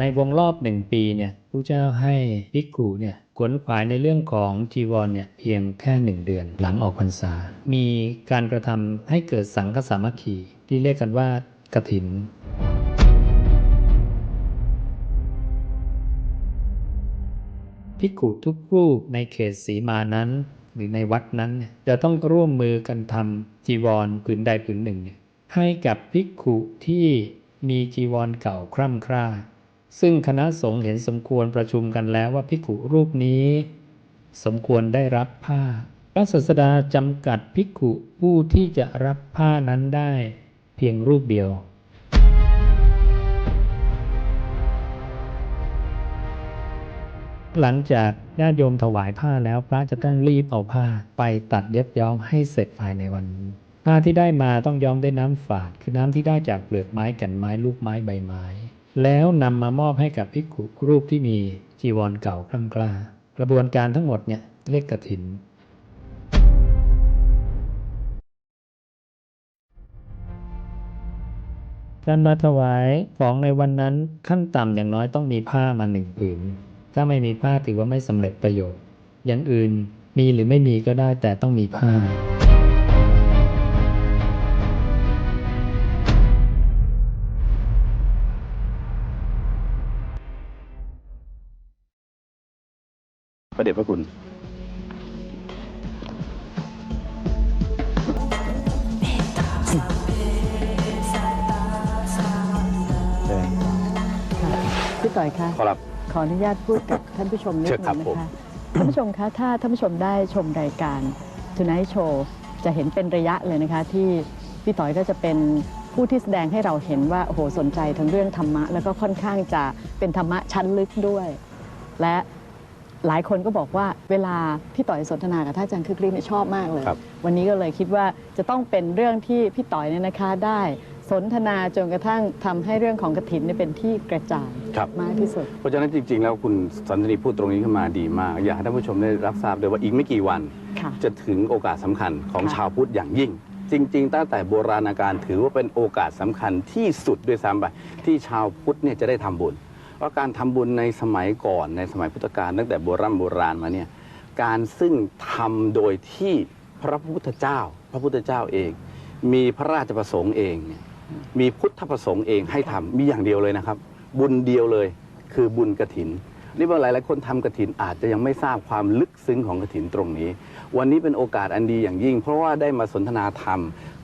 ในวงรอบหนึ่งปีเนี่ยพระเจ้าให้ภิกขุเนี่ยขวนขวายในเรื่องของจีวรเนี่ยเพียงแค่หนึ่งเดือนหลังออกพรรษา มีการกระทำให้เกิดสังฆสามัคคี ที่เรียกกันว่ากถินภิกขุทุกรูปในเขตสีมานั้น หรือในวัดนั้นจะต้องร่วมมือกันทำจีวรผืนใดผืนหนึ่งเนี่ยให้กับภิกขุที่มีจีวรเก่าคร่ำคร่า ซึ่งคณะสงฆ์เห็นสมควรประชุมกันแล้วว่าภิกขุรูปนี้ สมควรได้รับผ้า พระศาสดาจำกัดภิกขุผู้ที่จะรับผ้านั้นได้เพียงรูปเดียวหลังจากญาติโยมถวายผ้าแล้วพระจะต้องรีบเอาผ้า ไปตัดเย็บย้อมให้เสร็จภายในวันนี้ผ้าที่ได้มาต้องย้อมด้วยน้ำฝาด คือน้ำที่ได้จากเปลือกไม้แก่นไม้ลูกไม้ใบไม้ แล้วนำมามอบให้กับภิกขุรูปที่มีจีวรเก่าคล่ำกล้ากระบวนการทั้งหมดเนี่ยเรียกกฐิน การมาถวายของในวันนั้นขั้นต่ำอย่างน้อยต้องมีผ้ามาหนึ่งผืน ถ้าไม่มีผ้าถือว่าไม่สำเร็จประโยชน์ อย่างอื่นมีหรือไม่มีก็ได้แต่ต้องมีผ้า พระเดชพระคุณพี่ต่อยคะขอรับ ขออนุญาตพูดกับท่านผู้ชมนิดเชินึญครับงนะผมคะท่านผู้ชมคะถ้าท่านผู้ชมได้ชมรายการ Tonight Show จะเห็นเป็นระยะเลยนะคะ ที่พี่ต่อยก็จะเป็นผู้ที่แสดงให้เราเห็นว่าโอ้โหสนใจทั้งเรื่องธรรมะ แล้วก็ค่อนข้างจะเป็นธรรมะชั้นลึกด้วย และ หลายคนก็บอกว่าเวลาพี่ต่อยสนทนากับท่านอาจารย์คึกฤทธิ์เนี่ยชอบมากเลย ครับ วันนี้ก็เลยคิดว่าจะต้องเป็นเรื่องที่พี่ต่อยเนี่ยนะคะได้สนทนาจนกระทั่งทำให้เรื่องของกฐินเนี่ยเป็นที่กระจ่างครับ มากที่สุด เพราะฉะนั้นจริง ๆ แล้วคุณสันตินีพูดตรงนี้ขึ้นมาดีมาก อยากให้ท่านผู้ชมได้รับทราบด้วยว่าอีกไม่กี่วัน ค่ะ จะถึงโอกาสสำคัญของค่ะ ชาวพุทธอย่างยิ่ง จริง ๆ ตั้งแต่โบราณกาลถือว่าเป็นโอกาสสำคัญที่สุดด้วยซ้ำไปที่ชาวพุทธเนี่ยจะได้ทำบุญ เพราการทำบุญในสมัยก่อนในสมัยพุทธกาลตั้งแต่โบราณโบราณมาเนี่ยการซึ่งทำโดยที่พระพุทธเจ้า พระพุทธเจ้าเอง มีพระราชประสงค์เองเนี่ยมีพุทธประสงค์เองให้ทำมีอย่างเดียวเลยนะครับ บุญเดียวเลยคือบุญกระถินนี่บางหลายหลายคนทำกระถินอาจจะยังไม่ทราบความลึกซึ้งของกระถินตรงนี้ วันนี้เป็นโอกาสอันดีอย่างยิ่ง เพราะว่าได้มาสนทนาธรรม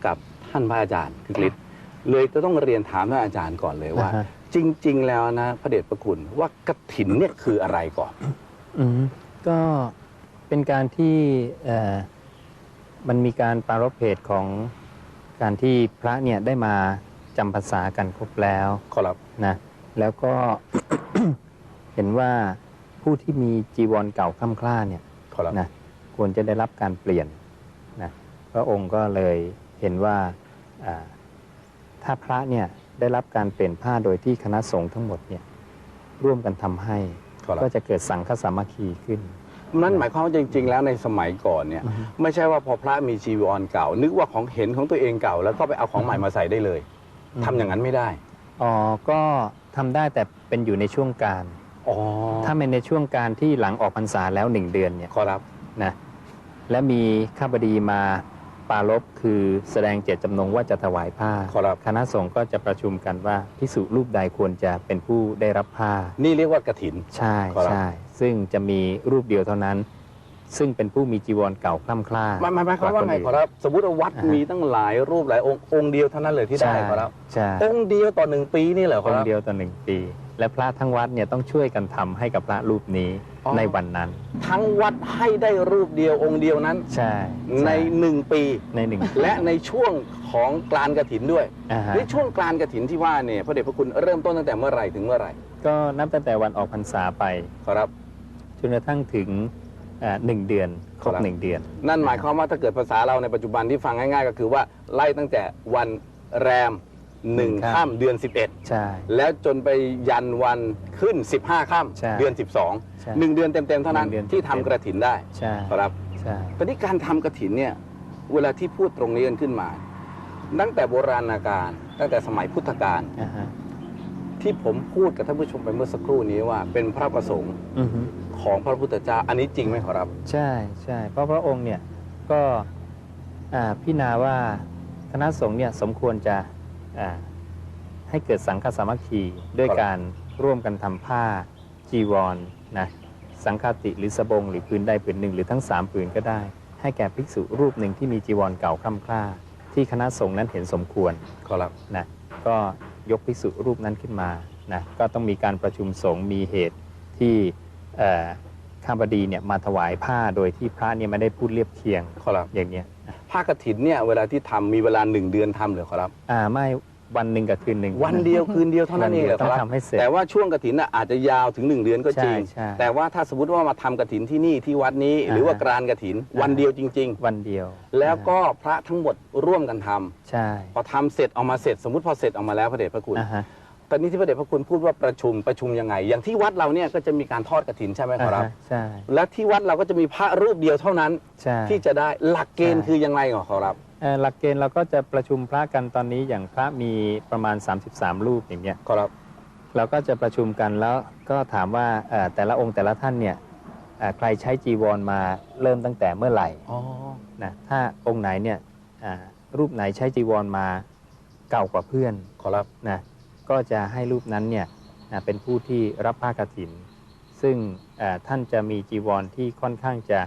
กับท่านพระอาจารย์คือฤทธิ์เลยจะต้องเรียนถามท่านอาจารย์ก่อนเลยว่า จริง ๆ แล้วนะพระเดชพระคุณว่ากระถินเนี่ยคืออะไรก่อน อืมก็เป็นการที่เอ่อมันมีการปรารภเหตุของการที่พระเนี่ยได้มาจำภาษากันครบแล้วขอรับ นะแล้วก็ เห็นว่าผู้ที่มีจีวรเก่าคล่ำคล้าเนี่ย ขอรับ นะควรจะได้รับการเปลี่ยนนะพระองค์ก็เลยเห็นว่าอ่าถ้าพระเนี่ย ได้รับการเปลี่ยนผ้าโดยที่คณะสงฆ์ทั้งหมดเนี่ยร่วมกันทำให้ขอรับ ก็จะเกิดสังฆสามัคคีขึ้น นั่นหมายความว่าจริง ๆ แล้วในสมัยก่อนเนี่ยอือฮึไม่ใช่ว่าพอพระมีจีวรเก่า นึกว่าของเห็นของตัวเองเก่า แล้วก็ไปเอาของใหม่มาใส่ได้เลยทำอย่างนั้นไม่ได้อ๋อก็ทำได้แต่เป็นอยู่ในช่วงการ อ๋อถ้าเป็นในช่วงการที่หลังออกพรรษาแล้วหนึ่งเดือนเนี่ยขอรับนะและมีข้าบดีมา ปรารบคือแสดงเจตจำนงว่าจะถวายผ้าขอรับ คณะสงฆ์ก็จะประชุมกันว่าพิสุรูปใดควรจะเป็นผู้ได้รับผ้า นี่เรียกว่ากระถิน ใช่ขอรับ ใช่ซึ่งจะมีรูปเดียวเท่านั้น ซึ่งเป็นผู้มีจีวรเก่าคล่ำคล้า หมายหมายหมายความว่าไงกขอรับ สมมติว่าวัดอ่าฮะ มีตั้งหลายรูปหลายองค์องค์เดียวเท่านั้นเลยที่ได้ใช่ขอรับ ใช่องค์เดียวต่อหนึ่งปีนี่เหรอขอองรัค์บเดียวต่อหนึ่งปี และพระทั้งวัดเนี่ยต้องช่วยกันทำให้กับพระรูปนี้อ๋อในวันนั้น ทั้งวัดให้ได้รูปเดียวองค์เดียวนั้น ใช่ในช่หนึ่งปีในหนึ่งและในช่วงของกลานกระถินด้วยอ่าฮะในช่วงกลานกระถินที่ว่าเนี่ยพระเดชพระคุณเริ่มต้นตั้งแต่เมื่อไหร่ถึงเมื่อไหร่ ก็นับตั้งแต่วันออกพรรษาไปขอรับจนกระทั่งถึงเอ่อหนึ่งเดือนครบครับหนึ่งเดือน นั่นหมายความว่าถ้าเกิดภาษาเราในปัจจุบันที่ฟังง่าย ๆ ก็คือว่าไล่ตั้งแต่วันแรม หนึ่งครับข้ามเดือนใช่11แล้วจนไปยันวันขึ้น 15ข้ามใช่เดือน ใช่12หนึ่งเดือนเต็มๆเท่านั้นหนึ่งเดือนที่ทำเต็มๆกระถินได้ใช่ขอรับ ใช่ ตอนนี้การทำกระถินเนี่ยเวลาที่พูดตรงนี้กันขึ้นมา ตั้งแต่โบราณกาลตั้งแต่สมัยพุทธกาลอ่าฮะที่ผมพูดกับท่านผู้ชมไปเมื่อสักครู่นี้ว่า เป็นพระประสงค์อือฮึของพระพุทธเจ้าอันนี้จริงไหมขอรับ ใช่ใช่เพราะพระองค์เนี่ยก็อ่าพิจารณาว่าคณะสงฆ์เนี่ยสมควรจะ อ่าให้เกิดสังฆสามัคคีด้วยครับ การร่วมกันทำผ้าจีวรนะสังฆาติหรือสบงหรือพื้นใดผืนหนึ่งหรือทั้งสามผืนก็ได้ ให้แก่ภิกษุรูปหนึ่งที่มีจีวรเก่าคร่ำคร่าที่คณะสงฆ์นั้นเห็นสมควร ขอรับ นะก็ยกภิกษุรูปนั้นขึ้นมานะก็ต้องมีการประชุมสงฆ์มีเหตุที่เอ่อข้าบดีเนี่ยมาถวายผ้าโดยที่พระเนี่ยไม่ได้พูดเรียบเคียงขอรับ อย่างเนี้ย ผ้ากฐินเนี่ยเวลาที่ทำมีเวลาหนึ่งเดือนทำเหรือขอรับ อ่าไม่วันหนึ่งกับคืนหนึ่งวันเดียวคืนเดียวเท่านั้นเองเหรอคต้อรับงทำให้เสร็จ แต่ว่าช่วงกฐินน่ะอาจจะยาวถึงหนึ่งเดือนก็จริง ใช่ใช่แต่ว่าถ้าสมมติว่ามาทำกฐินที่นี่ที่วัดนี้ อ่าหรือว่ากรานกฐิน วันเดียวจริง วันเดียวๆ แล้วก็พระทั้งหมดร่วมกันทำใช่พอทำเสร็จออกมาเสร็จ สมมติพอเสร็จออกมาแล้วพระเดชพระคุณ อ่าฮะ ตอนนี้ที่พระเดชพระคุณพูดว่าประชุมประชุมยังไง อย่างที่วัดเราเนี่ยก็จะมีการทอดกฐินใช่ไหมครับอ่าฮะใช่ และที่วัดเราก็จะมีพระรูปเดียวเท่านั้น ใช่ ที่จะได้หลักเกณฑ์ใช่คือยังไงเหรอครับเอ่อหลักเกณฑ์เราก็จะประชุมพระกันตอนนี้อย่างพระมีประมาณ 33 รูปอย่างเงี้ยครับ เราก็จะประชุมกันแล้วก็ถามว่าเอ่อแต่ละองค์แต่ละท่านเนี่ยเอ่อใครใช้จีวรมาเริ่มตั้งแต่เมื่อไหร่อ๋อนะถ้าองค์ไหนเนี่ยอ่ารูปไหนใช้จีวรมาเก่ากว่าเพื่อนครับนะ ก็จะให้รูปนั้นเนี่ยนะเป็นผู้ที่รับผ้ากฐิน ซึ่งเอ่อท่านจะมีจีวรที่ค่อนข้างจะ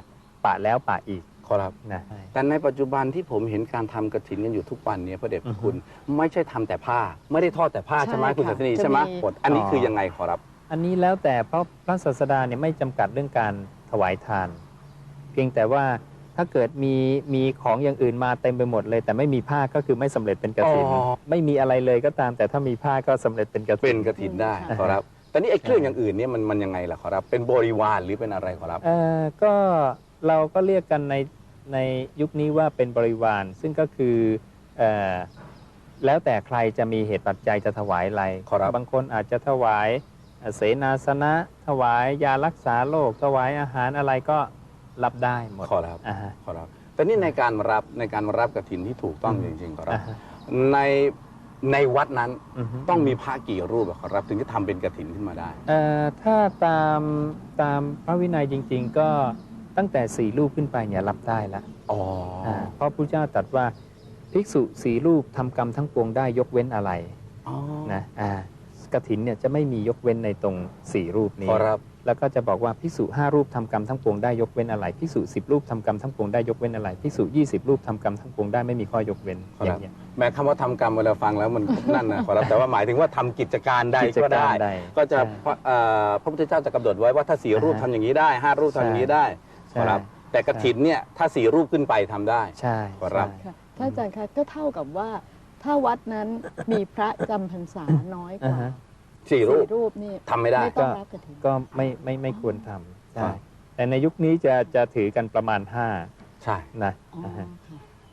ปะแล้วปะอีกครับนะแต่ในปัจจุบันที่ผมเห็นการทำกฐินกันอยู่ทุกวันเนี้พระเดชพอืระอฮึคุณไม่ใช่ทำแต่ผ้า ไม่ได้ทอดแต่ผ้าใช่ใช่ไหมคุณค่ะศาสนีจะใช่ไหมมีกฎอันนี้อ๋อคือยังไงขอรับ อันนี้แล้วแต่เพราะพระศาสดาเนี่ยไม่จำกัดเรื่องการถวายทาน เพียงแต่ว่า ถ้าเกิดมีมีของอย่างอื่นมาเต็มไปหมดเลย แต่ไม่มีผ้าก็คือไม่สำเร็จเป็นกฐินอ๋อ ไม่มีอะไรเลยก็ตาม แต่ถ้ามีผ้าก็สำเร็จเป็นกฐิเป็นกฐินได้ค่ะขอรับแต่นี่ไอ้เครื่องอย่างอื่นเนี่ยมันมันยังไงล่ะขอรับ เป็นบริวารหรือเป็นอะไรขอรับ เอ่อก็เราก็เรียกกันในในยุคนี้ว่าเป็นบริวาร ซึ่งก็คือเอ่อแล้วแต่ใครจะมีเหตุปัจจัยจะถวายอะไรครับ บางคนอาจจะถวายเอ่อเสนาสนะ ถวายยารักษาโรคถวายอาหารอะไรก็ รับได้หมดขอรับอ่าฮะ ขอรับแต่นี่ในการรับในการรับกฐินที่ถูกต้องอืจมริงๆขอรับอ่าฮะ ในในวัดนั้นอือฮึ ต้องมีพระกี่รูปอะขอรับ ถึงจะทำเป็นกฐินขึ้นมาได้ เอ่อถ้าตามตามพระวินัยจริง ๆ ก็ตั้งแต่สี่รูปขึ้นไปเนี่ยรับได้ละอ๋ออาเพราะพระเจ้าตรัสว่าภิกษุสี่รูปทำกรรมทั้งปวงได้ยกเว้นอะไรอ๋อนะอ่ากฐินเนี่ยจะไม่มียกเว้นในตรงสี่รูปนี้ขอรับ แล้วก็จะบอกว่าภิกษุห้ารูปทำกรรมทั้งปวงได้ยกเว้นอะไรภิกษุสิบรูปทำกรรมทั้งปวงได้ยกเว้นอะไรภิกษุยี่สิบรูปทำกรรมทั้งปวงได้ไม่มีข้อยกเว้นครับอย่างเงี้ยแม้คำว่าทำกรรมเวลาฟังแล้วมันนั่นนะขอรับแต่ว่าหมายถึงว่าทำกิจการใดกิจก็การได้ใดก็จะใช่พระเอ่อพระพุทธเจ้าจะกำหนดไว้ว่าถ้าสี่รูปอ่าฮะทำอย่างนี้ได้ห้ารูปทำอย่างนี้ได้ใช่ขอรับแต่กฐินเนี่ยถ้าสี่รูปขึ้นไปทำได้ใช่ขอรับใช่ค่ะท่านอาจารย์คะก็เท่ากับว่าถ้าวัดนั้นมีพระจำพรรษาน้อยกว่าอ่าฮะ สี่รูป รูปนี่ทำไม่ได้ ไม่ต้องรับกฐินก็ไม่ไม่ไม่ควรทำใช่ครับ แต่ในยุคนี้จะจะถือกันประมาณห้าใช่ นะอ๋ออ่าฮะ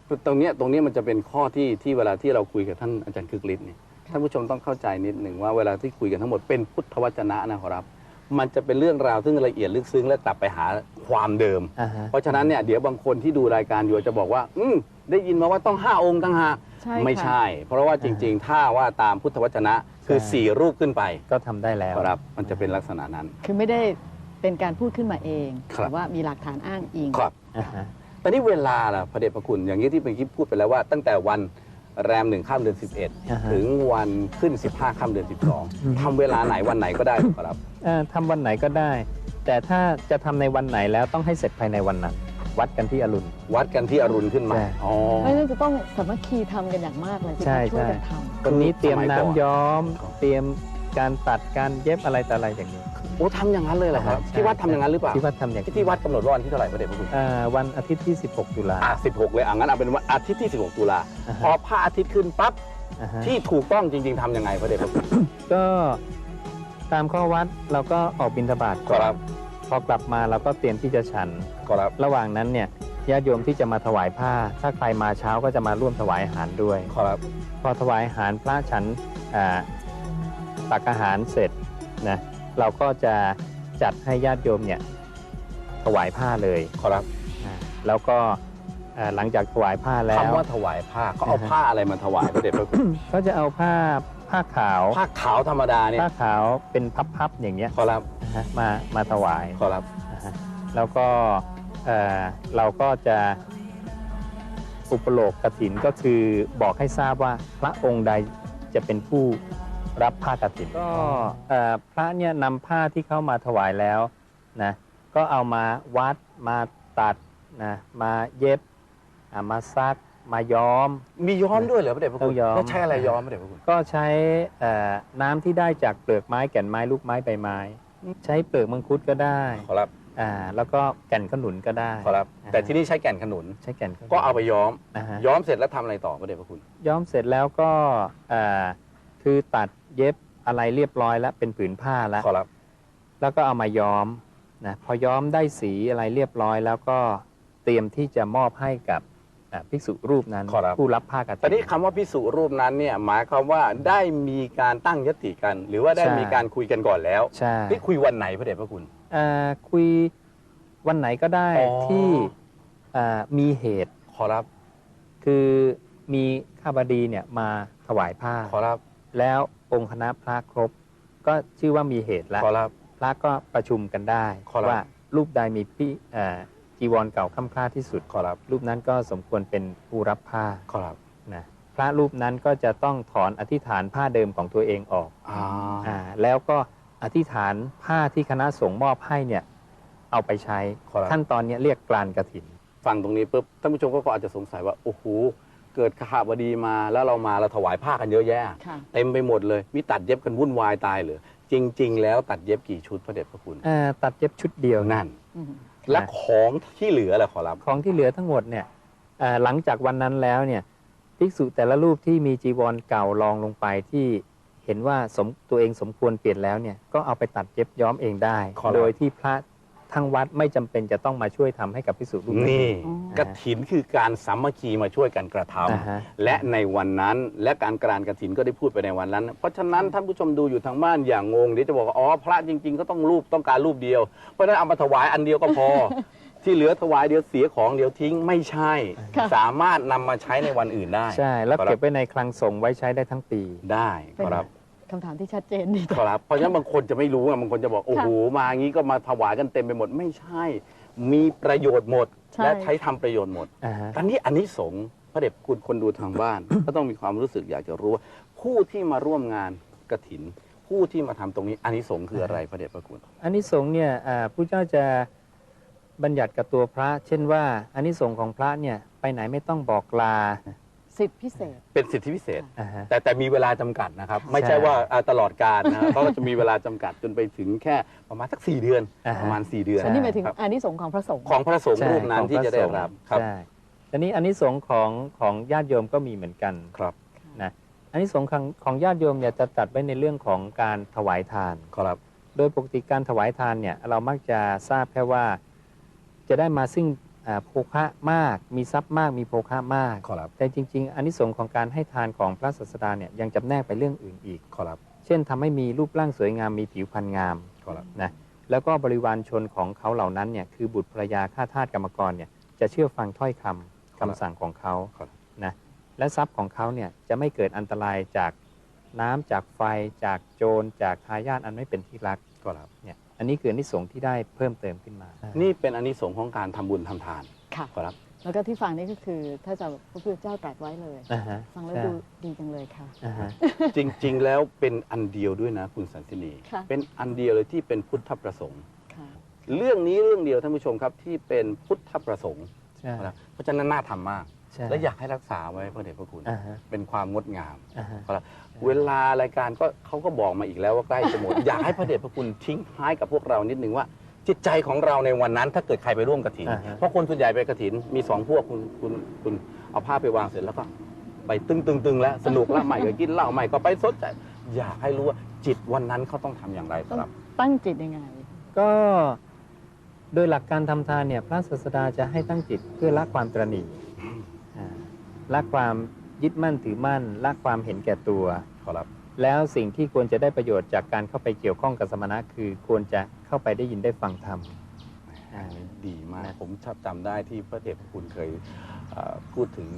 ค่ะ ตรงเนี้ยตรงเนี้ยมันจะเป็นข้อที่ที่เวลาที่เราคุยกับท่านอาจารย์คึกฤทธิ์เนี่ยค่ะ ท่านผู้ชมต้องเข้าใจนิดหนึ่งว่าเวลาที่คุยกันทั้งหมดเป็นพุทธวจนะนะครับ มันจะเป็นเรื่องราวซึ่งละเอียดลึกซึ้งและกลับไปหาความเดิม อ่าฮะ เพราะฉะนั้นเนี่ยเดี๋ยวบางคนที่ดูรายการอยู่จะบอกว่า อืมได้ยินมาว่าต้องห้าองค์ตั้งหากใช่ไม่ค่ะ ใช่ เพราะว่าจริงๆ ถ้าว่าตามพุทธวจนะ คือ ใช่สี่รูปขึ้นไปก็ทำได้แล้ว ครับมันจะเป็นลักษณะนั้น คือไม่ได้เป็นการพูดขึ้นมาเองครับ แต่ว่ามีหลักฐานอ้างอิง ครับ อ่าฮะแต่นี่เวลาล่ะพระเดชพระคุณอย่างนี้ที่เป็นคลิปพูดไปแล้วว่า ตั้งแต่วันแรมหนึ่งข้ามเดือน อ่าฮะ11 ถึงวันขึ้น 15ข้ามเดือน อืม 12ทำเวลาไหนวันไหนก็ได้หรือเปล่าครับ เอ่อทำวันไหนก็ได้ แต่ถ้าจะทำในวันไหนแล้วต้องให้เสร็จภายในวันนั้น วัดกันที่อรุณ วัดกันที่อรุณขึ้นมาใช่ อ๋อ เพราะฉะนั้นจะต้องสามัคคีทำกันอย่างมากเลยที่ใช่ช่วยกันใช่ทคนนี้เตรียมสมัยก่อนน้ำย้อม ครับ เตรียมการตัดการเย็บอะไรต่ออะไรอย่างนี้ โอ้ทำอย่างนั้นเลยเหรอครับ ใช่ ที่วัดทำอย่างนั้นหรือเปล่า ที่วัดทำอย่างที่ที่วัดกำหนดว่าวันที่เท่าไหร่พระเดชพระคุณ เอ่อวันอาทิตย์ที่ 16 ตุลาอะ16 เลยอะงั้นเอาเป็นวันอาทิตย์ที่ 16 ตุลาอ่าพอฮะพระอาทิตย์ขึ้นปั๊บ อ่าฮะที่ถูกต้องจริง ๆทำยังไงพระเดชพระคุณ ก็ตามข้อวัดเราก็ออกบิณฑบาตก่อนครับพ อกลับมาเราก็เตรียมที่จะฉัน ครับระหว่างนั้นเนี่ยญาติโยมที่จะมาถวายผ้า ถ้าใครมาเช้าก็จะมาร่วมถวายอาหารด้วย ครับพอถวายอาหารพระฉันอ่าตักอาหารเสร็จนะเราก็จะจัดให้ญาติโยมเนี่ยถวายผ้าเลยครับนะแล้วก็อ่าหลังจากถวายผ้าแล้ว คำว่าถวายผ้าเขาเอาอ่าฮะผ้าอะไรมาถวายพระเดชพระคุณ ก็จะเอาผ้า ผผ้าขาวผ้าขาวธรรมดาเนี่ยผ้าขาวเป็นพับๆอย่างเงี้ยขอรับนะฮะมามาถวายขอรับนะฮะแล้วก็เอ่อเราก็จะอุปโลกกถินก็คือบอกให้ทราบว่าพระองค์ใดจะเป็นผู้รับผ้ากถินก็เอ่อพระเนี่ยนำผ้าที่เข้ามาถวายแล้วนะก็เอามาวัดมาตัดนะมาเย็บอ่ามาซัก มาย้อม มีย้อมด้วยเหรอพระเดชพระต้คุอณงย้อม แล้วใช้อะไรย้อมพระเดชพระคุณ ก็ใช้เอ่อน้ำที่ได้จากเปลือกไม้แก่นไม้ลูกไม้ใบไม้ ใช้เปลือกมังคุดก็ได้ขอรับ อ่าแล้วก็แก่นขนุนก็ได้ ขอรับ อ่า แต่ที่นี่ใช้แก่นขนุน ใช้แก่นขนุนก็เอาไปย้อม นะฮะย้อมเสร็จแล้วทำอะไรต่อพระเดชพระคุณ ย้อมเสร็จแล้วก็เอ่อคือตัดเย็บอะไรเรียบร้อยแล้วเป็นผืนผ้าแล้ว ขอรับ แล้วก็เอามาย้อมนะพอย้อมได้สีอะไรเรียบร้อย แล้วก็เตรียมที่จะมอบให้กับ อ่าภิกษุรูปนั้นขอรับ ผู้รับผ้ากฐินตอนนี้คำว่าพิสุรูปนั้นเนี่ยหมายความว่าได้มีการตั้งยติกัน หรือว่าได้ใช่ มีการคุยกันก่อนแล้วใช่นี่คุยวันไหนพระเดชพระคุณเอ่อคุยวันไหนก็ได้อ๋อ ที่เอ่อมีเหตุ ขอรับคือมีข้าบดีเนี่ยมาถวายผ้า ขอรับแล้วองค์คณะพระครบ ก็ชื่อว่ามีเหตุแล้วขอรับ พระก็ประชุมกันได้ ขอรับ ว่ารูปใดมีพี่เอ่อ จีวรเก่าค่ำคล้าที่สุดขอรับ รูปนั้นก็สมควรเป็นผู้รับผ้าขอรับนะพระรูปนั้นก็จะต้องถอนอธิษฐานผ้าเดิมของตัวเองออกอ่าอ่าแล้วก็อธิษฐานผ้าที่คณะสงฆ์มอบให้เนี่ยเอาไปใช้ขอรับขั้นตอนเนี้ยเรียกกลานกระถิน ฟังตรงนี้ปุ๊บท่านผู้ชมก็อาจจะสงสัยว่าโอ้โหเกิดขหบดีมาแล้วเรามาเราถวายผ้ากันเยอะแยะ ค่ะ เต็มไปหมดเลยมีตัดเย็บกันวุ่นวายตายเหรือจริง ๆ แล้วตัดเย็บกี่ชุดพระเดชพระคุณ เอ่อตัดเย็บชุดเดียวนะนั่น อืม และของที่เหลือแหละขอรับ ของที่เหลือทั้งหมดเนี่ยเอ่อหลังจากวันนั้นแล้วเนี่ยภิกษุแต่ละรูปที่มีจีวรเก่ารองลงไปที่เห็นว่าสมตัวเองสมควรเปลี่ยนแล้วเนี่ยก็เอาไปตัดเย็บย้อมเองได้ ขอรับ โดยที่พระ ทั้งวัดไม่จำเป็นจะต้องมาช่วยทำให้กับภิกษุรูปนี่อ๋อกระถินคือการสามัคคีมาช่วยกันกระทำอ่าฮะ และในวันนั้นและการกรานกระถินก็ได้พูดไปในวันนั้น เพราะฉะนั้นท่านผู้ชมดูอยู่ทางบ้านอย่างงงเดี๋ยวจะบอกว่าอ๋อพระจริง ๆ ก็ต้องรูปต้องการรูปเดียว เพราะฉะนั้นเอามาถวายอันเดียวก็พอ ที่เหลือถวายเดียวเสียของเดียวทิ้งไม่ใช่ ค่ะ สามารถนำมาใช้ในวันอื่นได้ใช่ แล้วขอรับเก็บไว้ในคลังสงฆ์ไว้ใช้ได้ทั้งปี ได้ครับ คำถามที่ชัดเจนดีครับเพราะฉะนั้นบางคนจะไม่รู้ไงบางคนจะบอกโอ้โหมางี้ก็มาถวายกันเต็มไปหมดไม่ใช่ มีประโยชน์หมด ใช่ และใช้ทำประโยชน์หมดอ่าฮะ อันนี้อันนี้สงส์พระเดชคุณคนดูทางบ้าน ก็ต้องมีความรู้สึกอยากจะรู้ว่าผู้ที่มาร่วมงานกระถิน ผู้ที่มาทำตรงนี้อันนี้สงส์คืออะไรพระเดชพระคุณ อันนี้สงส์เนี่ยอ่าผู้เจ้าจะบัญญัติกับตัวพระ เช่นว่าอันนี้สงส์ของพระเนี่ยไปไหนไม่ต้องบอกลา สิทธิพิเศษ เป็นสิทธิพิเศษ อ่าฮะ แต่แต่มีเวลาจำกัดนะครับ ไม่ใช่ใช่ว่าอ่าตลอดการนะเพราะว่าจะมีเวลาจำกัดจนไปถึงแค่ประมาณสักสี่เดือน อ่าฮะ ประมาณสี่เดือนอันนี้หมายถึงครับอันนี้สงส์ของพระสงฆ์ ของพระสงฆ์ใช่รูปนั้นของที่พรจะได้สงฆ์รับครับ ใช่อันนี้อันนี้สงส์ของของญาติโยมก็มีเหมือนกันครับ นะอันนี้สงส์ของของญาติโยมเนี่ยจะจัดไว้ในเรื่องของการถวายทาน ครับ โดยปกติการถวายทานเนี่ยเรามักจะทราบแค่ว่าจะได้มาซึ่ง อ่าโภคะมาก มีทรัพย์มาก มีโภคะมาก ขอรับ แต่จริง ๆอันนี้สงส์ของการให้ทานของพระศาสดาเนี่ยยังจำแนกไปเรื่องอื่นอีก ขอรับ เช่นทำให้มีรูปร่างสวยงามมีผิวพรรณงามขอรับ นะแล้วก็บริวารชนของเขาเหล่านั้นเนี่ยคือบุตรภรรยาข้าทาสกรรมกรเนี่ยจะเชื่อฟังถ้อยคำครับคำสั่งของเขาครับ นะและทรัพย์ของเขาเนี่ยจะไม่เกิดอันตรายจากน้ำจากไฟจากโจรจากทายาทอันไม่เป็นที่รัก ขอรับ เนี่ย อันนี้คืออนนิสงส์ที่ได้เพิ่มเติมขึ้นมา นี่เป็นอันนี้สงส์ของการทำบุญทำทานค่ะ ขอรับแล้วก็ที่ฟังนี่ก็คือถ้าจะพระพุทธเจ้าตรัสไว้เลย อ่าฮะฟังแล้วใช่ดูดีจังเลยค่ะ อ่าฮะ จริง ๆ แล้วเป็นอันเดียวด้วยนะคุณสันตินีค่ะ เป็นอันเดียวเลยที่เป็นพุทธประสงค์ ค่ะ เรื่องนี้เรื่องเดียวท่านผู้ชมครับที่เป็นพุทธประสงค์ใช่ นะครับเพราะฉะนั้นน่าทำมาก ใช่และอยากให้รักษาไว้พระเดชพระคุณอ่าฮะ เป็นความงดงาม อ่าฮะ ครับเวลารายการก็เขาก็บอกมาอีกแล้วว่าใกล้จะหมด อยากให้พระเดชพระคุณทิ้งท้ายกับพวกเรานิดนึงว่า จิตใจของเราในวันนั้น ถ้าเกิดใครไปร่วมกระถิน อ่าฮะ เพราะคนส่วนใหญ่ไปกระถินมีสองพวกคุณคุณคุณเอาผ้าไปวางเสร็จแล้วก็ไปตึงตึงตึงแล้วสนุกแล้วใหม่ก็กินเหล้าใหม่ก็ไปสดใจ อยากให้รู้ว่าจิตวันนั้นเขาต้องทำอย่างไรครับ ตั้งจิตยังไง ก็โดยหลักการทำทานเนี่ยพระศาสดาจะให้ตั้งจิตเพื่อละความตรณีอ่า ละความยึดมั่นถือมั่นละความเห็นแก่ตัว ขอรับ แล้วสิ่งที่ควรจะได้ประโยชน์จากการเข้าไปเกี่ยวข้องกับสมณะคือควรจะเข้าไปได้ยินได้ฟังธรรม อันนี้ดีมาก นะ ผมชอบจำได้ที่พระเดชพระคุณเคยเอ่อพูดถึง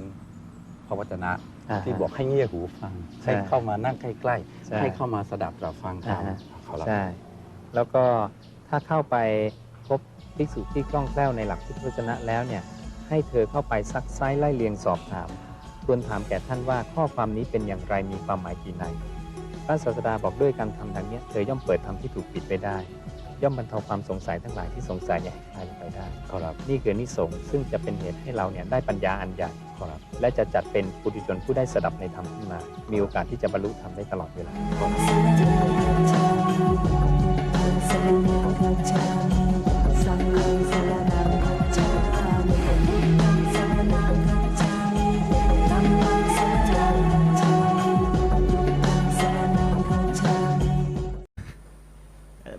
พระวจนะอ่าฮะ ที่บอกให้เงี่ยหูฟัง ใช่ ให้เข้ามานั่งใกล้ใช่ ๆ ให้เข้ามาสดับรับฟังธรรมอ่าฮะ ขอรับ ใช่ แล้วก็ถ้าเข้าไปพบภิกษุที่คล่องแคล่วในหลักพุทธวจนะแล้วเนี่ย ให้เธอเข้าไปซักไซ้ไล่เลียงสอบถามทวนถามแก่ท่านว่าข้อความนี้เป็นอย่างไรมีความหมายกี่ในพระศาสดาบอกด้วยการทำดังเนี้ยเธอย่อมเปิดธรรมที่ถูกปิดไปได้ ย่อมบรรเทาความสงสัยทั้งหลายที่สงสัยเนี่ยให้คลายไปได้ขอรับนี่คือนิสงส์ซึ่งจะเป็นเหตุให้เราเนี่ยได้ปัญญาอันใหญ่ขอรับและจะจัดเป็นปุถุชนผู้ได้สดับในธรรมขึ้นมา มีโอกาสที่จะบรรลุธรรมได้ตลอดเวลา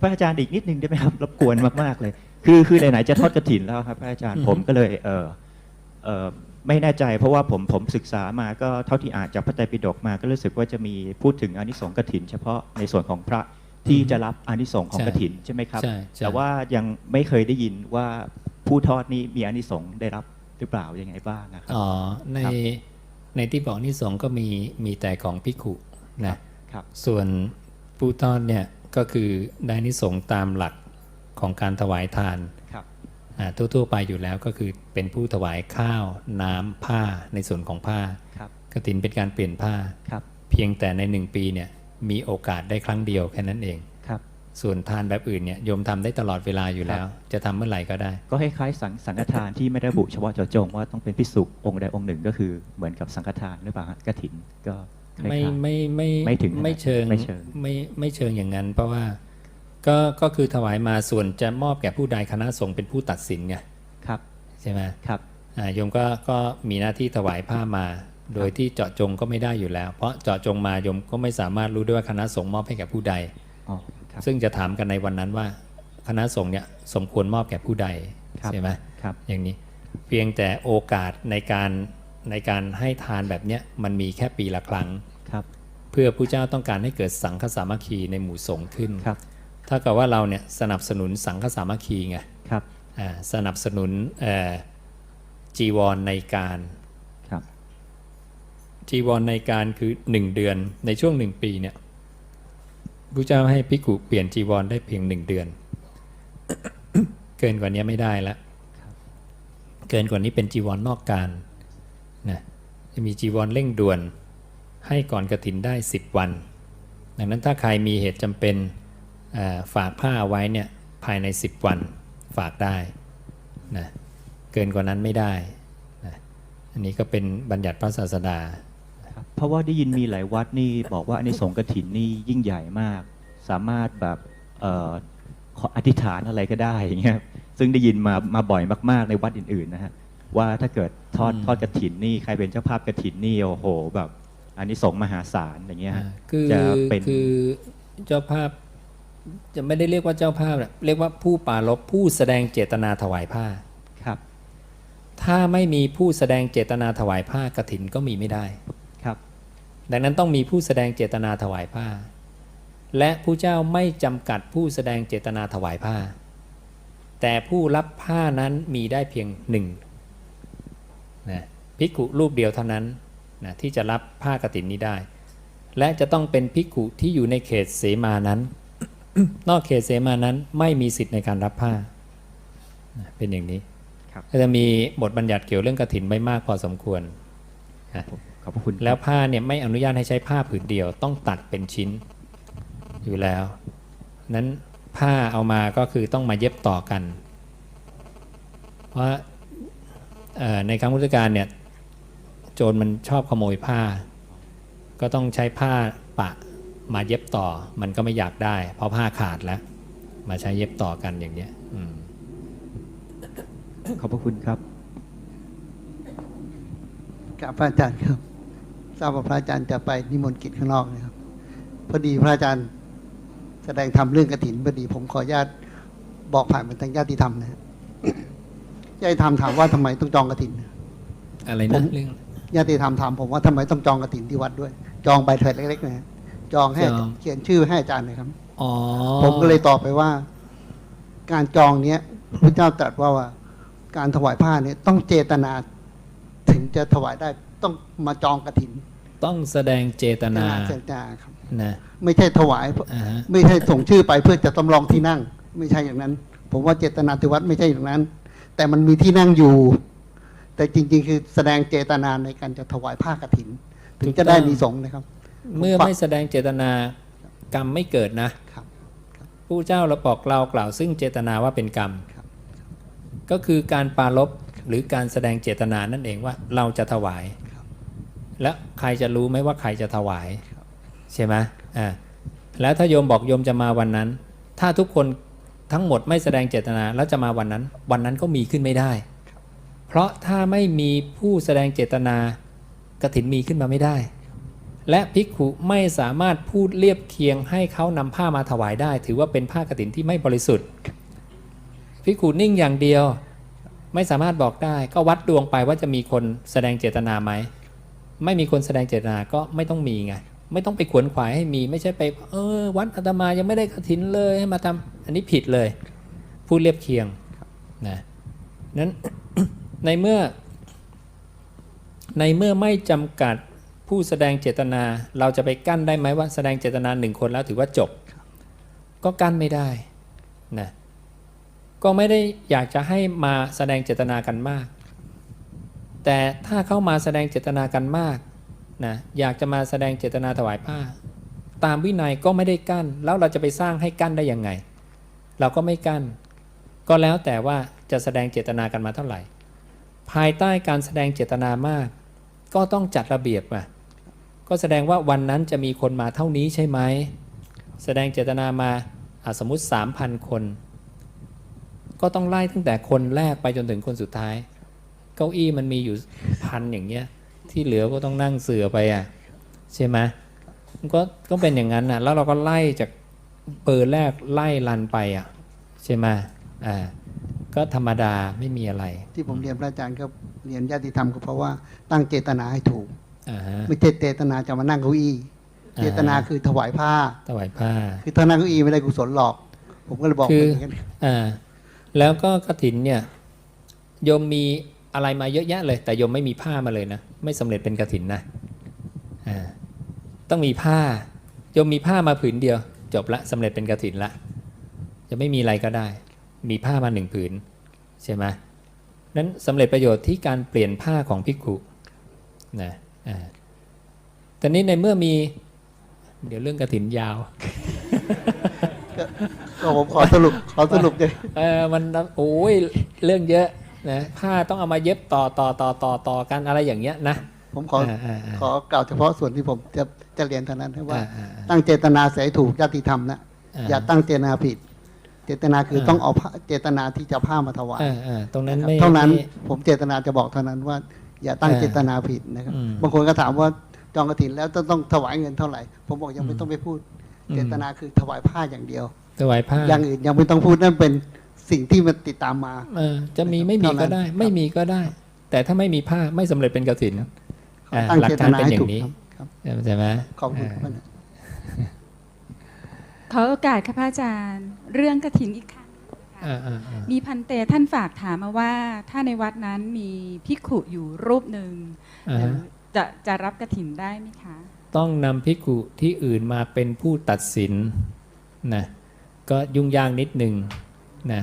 ระอาจารย์อีกนิดนึงได้ไหมครับรบกวนมากๆเลย คือคือไหนๆจะทอดกระถินแล้วครับพระอาจารย์อือฮึผมก็เลยเออเออไม่แน่ใจเพราะว่าผมผมศึกษามาก็เท่าที่อ่านจากพระไตรปิฎกมาก็รู้สึกว่าจะมีพูดถึงอานิสงส์กระถิน เฉพาะในส่วนของพระที่จะรับอานิสงส์ของใช่กระถินใช่ไหมครับใช่ใช่แต่ว่ายังไม่เคยได้ยินว่าผู้ทอดนี่มีอานิสงส์ได้รับหรือเปล่ายังไงบ้างนะครับอ๋อในครับในที่บอกนิสงส์ก็มีมีแต่ของพิขุนะครับส่วนผู้ทอดเนี่ย ก็คือได้นิสงส์ตามหลักของการถวายทานครับอ่าทั่วๆไปอยู่แล้วก็คือเป็นผู้ถวายข้าวน้ำผ้าในส่วนของผ้าครับกฐินเป็นการเปลี่ยนผ้าครับเพียงแต่ในหนึ่งปีเนี่ยมีโอกาสได้ครั้งเดียวแค่นั้นเองครับส่วนทานแบบอื่นเนี่ยโยมทำได้ตลอดเวลาอยู่แล้ว จะทำเมื่อไหร่ก็ได้ ก็คล้ายๆสังสังฆทานที่ไม่ได้ระบุเฉพาะเจาะจงว่าต้องเป็นพิสุองค์ใดองค์หนึ่งก็คือเหมือนกับสังฆทานหรือเปล่าฮะกฐินก็คล้ายๆ ไม่ไม่ไม่ไม่ถึงไม่เชิงไม่เชิงไม่ไม่เชิงอย่างนั้น เพราะว่าก็ก็คือถวายมาส่วนจะมอบแก่ผู้ใดคณะสงฆ์เป็นผู้ตัดสินไงครับใช่ไหมครับอ่าโยมก็ก็มีหน้าที่ถวายผ้ามา โดยที่เจาะจงก็ไม่ได้อยู่แล้ว เพราะเจาะจงมาโยมก็ไม่สามารถรู้ได้ว่าคณะสงฆ์มอบให้แก่ผู้ใดอ๋อครับซึ่งจะถามกันในวันนั้นว่า คณะสงฆ์เนี่ยสมควรมอบแก่ผู้ใดครับใช่ไหมครับอย่างนี้เพียงแต่โอกาสในการ ในการให้ทานแบบเนี้ยมันมีแค่ปีละครั้งครับ เพื่อผู้เจ้าต้องการให้เกิดสังฆสามัคคีในหมู่สงฆ์ขึ้นครับถ้ากับว่าเราเนี่ยสนับสนุนสังฆสามัคคีไงครับอ่าสนับสนุนเอ่อจีวรในการครับจีวรในการคือหนึ่งเดือนในช่วงหนึ่งปีเนี่ยผู้เจ้าให้ภิกขุเปลี่ยนจีวรได้เพียงหนึ่งเดือน เกินกว่านี้ไม่ได้แล้วเกินกว่านี้เป็นจีวรนอกการ นะจะมีจีวรเร่งด่วนให้ก่อนกระถินได้ 10 วัน ดังนั้นถ้าใครมีเหตุจำเป็นฝากผ้าไว้เนี่ยภายใน 10 วันฝากได้นะเกินกว่านั้นไม่ได้นะอันนี้ก็เป็นบัญญัติพระศาสดา เพราะว่าได้ยินมีหลายวัดนี่บอกว่าในสงฆ์กฐินนี่ยิ่งใหญ่มาก สามารถแบบออขออธิษฐานอะไรก็ได้อย่างเงี้ยซึ่งได้ยินมามาบ่อยมาก ๆ ในวัดอื่น ๆ นะฮะ ว่าถ้าเกิดทอดอืมทอดกฐินนี่ใครเป็นเจ้าภาพกฐินนี่โอ้โหแบบอันนี้สงส์มหาศาลอย่างเงี้ยฮะอ่าคือจะเป็นคือเจ้าภาพจะไม่ได้เรียกว่าเจ้าภาพนะเรียกว่าผู้ปรารบผู้แสดงเจตนาถวายผ้าครับ ถ้าไม่มีผู้แสดงเจตนาถวายผ้ากถินก็มีไม่ได้ครับ ดังนั้นต้องมีผู้แสดงเจตนาถวายผ้า และผู้เจ้าไม่จำกัดผู้แสดงเจตนาถวายผ้า แต่ผู้รับผ้านั้นมีได้เพียงหนึ่ง นะภิกขุรูปเดียวเท่านั้นนะที่จะรับผ้ากฐินนี้ได้ และจะต้องเป็นภิกขุที่อยู่ในเขตเสมานั้น นอกเขตเสมานั้นไม่มีสิทธิ์ในการรับผ้านะเป็นอย่างนี้ครับก็จะมีบทบัญญัติเกี่ยวเรื่องกฐินไม่มากพอสมควรนะขอบพระคุณแล้วผ้าเนี่ยไม่อนุญาตให้ใช้ผ้าผืนเดียวต้องตัดเป็นชิ้นอยู่แล้ว นั้นผ้าเอามาก็คือต้องมาเย็บต่อกัน เพราะเอ่อ ในครั้งพุทธกาลเนี่ยโจรมันชอบขโมยผ้า ก็ต้องใช้ผ้าปะมาเย็บต่อ มันก็ไม่อยากได้ เพราะผ้าขาดแล้ว มาใช้เย็บต่อกันอย่างเนี้ยอืมขอบพระคุณครับกับพระอาจารย์ครับทราบว่าพระอาจารย์จะไปนิมนต์กิจข้างนอกนะครับ พอดีพระอาจารย์แสดงธรรมเรื่องกฐินพอดีผมขออนุญาตบอกผ่านเป็นทางญาติธรรมนะครับ ญาติธรรมถามว่าทำไมต้องจองกฐิน อะไรผนะม เรื่อง ญาติธรรมถามผมว่าทำไมต้องจองกฐินที่วัดด้วย จองใบเถิดเล็กๆนะฮะจองให้จอง เขียนชื่อให้อาจารย์หน่อยครับ อ๋อผมก็เลยตอบไปว่า การจองเนี้ยพระเจ้าตรัสว่าว่าการถวายผ้าเนี่ยต้องเจตนาถึงจะถวายได้ต้องมาจองกระถินต้องแสดงเจตนาเจตนาครับ นะไม่ใช่ถวาย อ่าฮะไม่ใช่ส่งชื่อไปเพื่อจะตำรองที่นั่ง ไม่ใช่อย่างนั้น ผมว่าเจตนาที่วัดไม่ใช่อย่างนั้น แต่มันมีที่นั่งอยู่ แต่จริง ๆ คือแสดงเจตนาในการจะถวายผ้ากฐิน ถึงจะได้มีสงฆ์นะครับ เมื่อไม่แสดงเจตนากรรมไม่เกิดนะครับผู้เจ้าเราบอกเรากล่าวซึ่งเจตนาว่าเป็นกรรมครับก็คือการปรารบหรือการแสดงเจตนานั่นเองว่าเราจะถวาย และใครจะรู้ไหมว่าใครจะถวาย ใช่ไหมอ่าแล้วถ้าโยมบอกโยมจะมาวันนั้น ถ้าทุกคน ทั้งหมดไม่แสดงเจตนาแล้วจะมาวันนั้น วันนั้นก็มีขึ้นไม่ได้ เพราะถ้าไม่มีผู้แสดงเจตนากระถินมีขึ้นมาไม่ได้ และภิกขุไม่สามารถพูดเรียบเคียงให้เขานำผ้ามาถวายได้ ถือว่าเป็นผ้ากฐินที่ไม่บริสุทธิ์ภิกขุนิ่งอย่างเดียวไม่สามารถบอกได้ ก็วัดดวงไปว่าจะมีคนแสดงเจตนาไหมไม่มีคนแสดงเจตนาก็ไม่ต้องมีไง ไม่ต้องไปขวนขวายให้มีไม่ใช่ไป เออ วัดอาตมายังไม่ได้กฐินเลยให้มาทำอันนี้ผิดเลย พูดเรียบเคียงนะนั้นในเมื่อ ในเมื่อไม่จำกัดผู้แสดงเจตนา เราจะไปกั้นได้ไหมว่าแสดงเจตนาหนึ่งคนแล้วถือว่าจบ ก็กั้นไม่ได้นะก็ไม่ได้อยากจะให้มาแสดงเจตนากันมาก แต่ถ้าเข้ามาแสดงเจตนากันมาก นะอยากจะมาแสดงเจตนาถวายผ้า ตามวินัยก็ไม่ได้กั้น แล้วเราจะไปสร้างให้กั้นได้ยังไง เราก็ไม่กั้น ก็แล้วแต่ว่าจะแสดงเจตนากันมาเท่าไหร่ ภายใต้การแสดงเจตนามาก ก็ต้องจัดระเบียบมาก็แสดงว่าวันนั้นจะมีคนมาเท่านี้ใช่ไหมแสดงเจตนามาสมมุติ 3,000 คน ก็ต้องไล่ตั้งแต่คนแรกไปจนถึงคนสุดท้าย เก้าอี้มันมีอยู่พันอย่างเงี้ย ที่เหลือก็ต้องนั่งเสือไปอะใช่ไหมมันก็ก็เป็นอย่างนั้นอะแล้วเราก็ไล่จากเบอร์แรกไล่รันไปอะใช่ไหมอ่าก็ธรรมดาไม่มีอะไร ที่ผมเรียนพระอาจารย์ก็เรียนญาติธรรมก็เพราะว่าตั้งเจตนาให้ถูกอ่าฮะไม่ใช่เจตนาจะมานั่งเก้าอี้อ่าเจตนาคือถวายผ้า ถวายผ้า คือถ้านั่งเก้าอี้ไม่ได้กุศลหรอก ผมก็เลยบอกคือไปอย่างนั้นอ่าแล้วก็กถินเนี่ยโยมมี อะไรมาเยอะแยะเลย แต่โยมไม่มีผ้ามาเลยนะไม่สำเร็จเป็นกถินนะอ่าต้องมีผ้าโยมมีผ้ามาผืนเดียว จบละสำเร็จเป็นกถินละจะไม่มีอะไรก็ได้ มีผ้ามาหนึ่งผืนใช่ไหมนั้นสำเร็จประโยชน์ที่การเปลี่ยนผ้าของภิกขุนะอ่าแต่นี้ในเมื่อมี เดี๋ยวเรื่องกถินยาวก็ผมขอสรุปขอสรุปเลยเออมันโอ้ยเรื่องเยอะ นะผ้าต้องเอามาเย็บต่อต่อต่อต่อต่อกันอะไรอย่างเงี้ยนะผมขออ่าอ่าอ่าขอกล่าวเฉพาะส่วนที่ผมจะจะเรียนเท่านั้นให้ว่าอ่าอ่าอ่า ตั้งเจตนาเสียให้ถูกญาติธรรมนะอ่าอย่าตั้งเจตนาผิด เจตนาคืออ่าต้องเอาผ้าเจตนาที่จะผ้ามาถวายเออเออตรงนั้นนะครับไม่เท่านั้นไม่ผมเจตนาจะบอกเท่านั้นว่า อย่าตั้งอ่าเจตนาผิดนะครับอืมบางคนก็ถามว่าจองกระถินแล้วต้องต้องถวายเงินเท่าไหร่ ผมบอกยังไม่อืมต้องไปพูดอืมเจตนาคือถวายผ้าอย่างเดียว ถวายผ้าอย่างอื่นยังไม่ต้องพูดนั่นเป็น สิ่งที่มันติดตามมาเออจะมีไม่มีเท่านั้ก็นได้ครับไม่มีก็ได้ แต่ถ้าไม่มีผ้าไม่สำเร็จเป็นกสินอ่าตั้งหลักเจตการนาเป็นให้อย่าถูกงนี้ครับครับใช่ไหมขอบคุณาครับขอโอกาสค่ะพระอาจารย์ เรื่องกระถินอีกครั้งค่ะอ่าอ่าอ่ามีพันเตท่านฝากถามมาว่า ถ้าในวัดนั้นมีภิกขุอยู่รูปหนึ่งอ่าฮะจะจะรับกระถินได้ไหมคะ ต้องนำภิกขุที่อื่นมาเป็นผู้ตัดสินนะก็ยุ่งยากนิดหนึ่ง นะ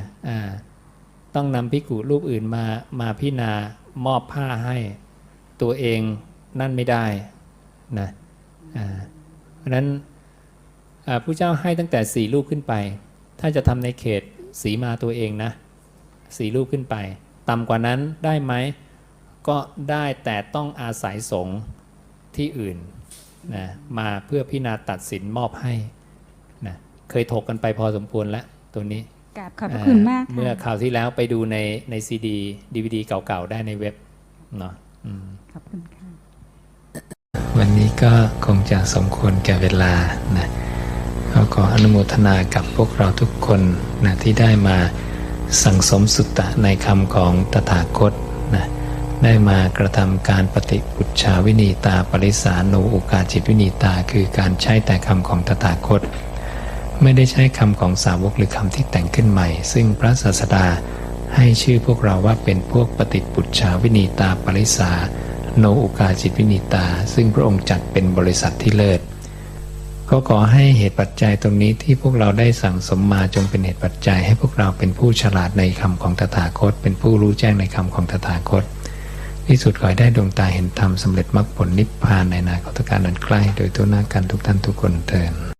ต้องนำภิกุรูปอื่นมามาพิจารณามอบผ้าให้ตัวเองนั่นไม่ได้นะเพราะนั้นผู้เจ้าให้ตั้งแต่สี่ลูกขึ้นไป ถ้าจะทำในเขตสีมาตัวเองนะสี่ลูกขึ้นไป ต่ำกว่านั้นได้ไหมก็ได้แต่ต้องอาศัยสงฆ์ที่อื่นนะมาเพื่อพิจารณาตัดสินมอบให้นะเคยถกกันไปพอสมควรแล้วตัวนี้ กราบขอบพระคุณมากเมื่อค่ะคราวที่แล้วไปดูในในซีดีดีวดีเก่าๆ ได้ในเว็บเนาะอืมขอบคุณค่ะ วันนี้ก็คงจะสมควรแก่เวลานะก็ขออนุโมทนากับพวกเราทุกคนนะที่ได้มาสั่งสมสุตตะในคำของตถาคตนะได้มากระทำการปฏิปุจฉาวินีตาปริสานูอุกาจิตวินีตา คือการใช้แต่คำของตถาคต ไม่ได้ใช้คำของสาวกหรือคำที่แต่งขึ้นใหม่ ซึ่งพระศาสดาให้ชื่อพวกเราว่าเป็นพวกปฏิปุจฉาวินีตาปริสา โนอุกาจิตวินิตา ซึ่งพระองค์จัดเป็นบริษัทที่เลิศก็ขอให้เหตุปัจจัยตรงนี้ที่พวกเราได้สั่งสมมาจงเป็นเหตุปัจจัยให้พวกเราเป็นผู้ฉลาดในคำของตถาคต เป็นผู้รู้แจ้งในคำของตถาคตที่สุดขอให้ได้ดวงตาเห็นธรรมสำเร็จมรรคผลนิพพานในนาคตการอันใกล้ โดยตัวหน้ากันทุกท่านทุกคนเทิน